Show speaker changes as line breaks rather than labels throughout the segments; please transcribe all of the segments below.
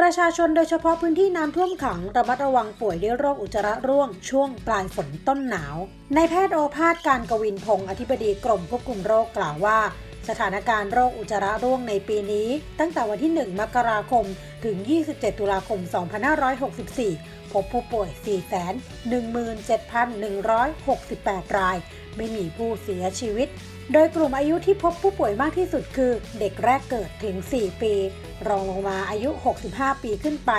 ประชาชนโดยเฉพาะพื้นที่น้ำท่วมขังระมัดระวังป่วยด้วยโรคอุจจาระร่วง ช่วงปลายฝนต้นหนาว ในายแพทย์โอภาสการกวินพงศ์อธิบดีกรมควบคุมโรคกล่าวว่า สถานการณ์โรคอุจจาระร่วงในปีนี้ ตั้งแต่วันที่ 1 มกราคม ถึง 27 ตุลาคม 2564 พบผู้ป่วย 417,168 รายไม่มีผู้เสียชีวิต โดยกลุ่มอายุที่พบผู้ป่วยมากที่สุดคือ เด็กแรกเกิดถึง 4 ปี รองลงมาอายุ 65 ปีขึ้นไป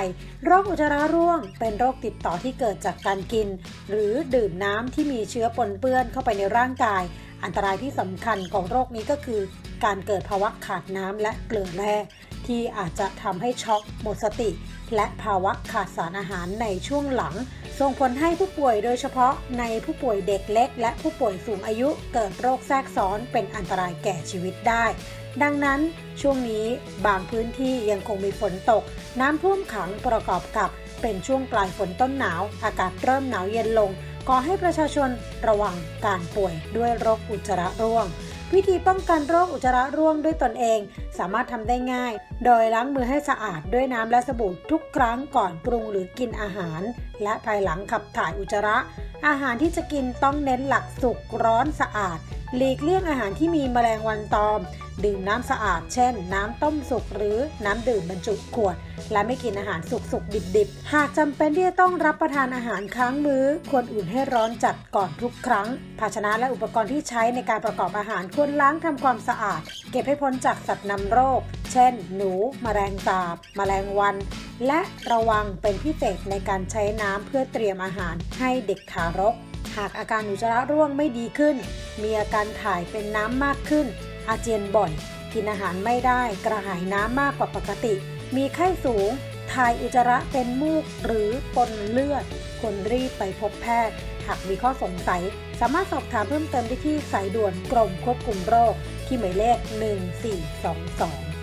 โรคอุจจาระร่วง เป็นโรคติดต่อที่เกิดจากการกิน หรือดื่มน้ำที่มีเชื้อปนเปื้อนเข้าไปในร่างกาย อันตรายที่สำคัญของโรคนี้ก็คือ การเกิดภาวะขาดน้ำและเกลือแร่ ที่อาจจะทำให้ช็อกหมดสติ และภาวะขาดสารอาหารในช่วงหลัง ส่งผลให้ผู้ป่วยโดยเฉพาะในผู้ป่วยเด็กเล็ก และผู้ป่วยสูงอายุเกิดโรคแทรกซ้อนเป็นอันตรายแก่ชีวิตได้ ดังนั้นช่วงนี้บางพื้นที่ยังคงมีฝนตก น้ำท่วมขังประกอบกับเป็นช่วงปลายฝนต้นหนาว อากาศเริ่มหนาวเย็นลงก่อให้ประชาชนระวังการป่วยด้วยโรคอุจจาระร่วง วิธีป้องกันโรคอุจจาระร่วงด้วยตนเอง สามารถทำได้ง่าย โดยล้างมือให้สะอาดด้วยน้ำและสบู่ทุกครั้งก่อนปรุงหรือกินอาหาร และภายหลังขับถ่ายอุจจาระ อาหารที่จะกินต้องเน้นหลักสุกร้อนสะอาด หลีกเลี่ยงอาหารที่มีแมลงวันตอม ดื่มน้ำสะอาด เช่น น้ำต้มสุกหรือน้ำดื่มบรรจุขวด และไม่กินอาหารสุกๆ ดิบๆ หากจำเป็นที่จะต้องรับประทานอาหารค้างมื้อ ควรอุ่นให้ร้อนจัดก่อนทุกครั้ง ภาชนะและอุปกรณ์ที่ใช้ในการประกอบอาหารควรล้างทำความสะอาด เก็บให้พ้นจากสัตว์นำโรค เช่น หนู แมลงสาบ แมลงวัน และระวังเป็นพิเศษในการใช้น้ำเพื่อเตรียมอาหารให้เด็กทารก หากอาการอุจจาระร่วงไม่ดีขึ้น มีอาการถ่ายเป็นน้ำมากขึ้น อาเจียนบ่อย กินอาหารไม่ได้ กระหายน้ำมากกว่าปกติ มีไข้สูง ถ่ายอุจจาระเป็นมูกหรือปนเลือด ควรรีบไปพบแพทย์ หากมีข้อสงสัย สามารถสอบถามเพิ่มเติมได้ที่สายด่วนกรมควบคุมโรค ที่หมายเลข 1422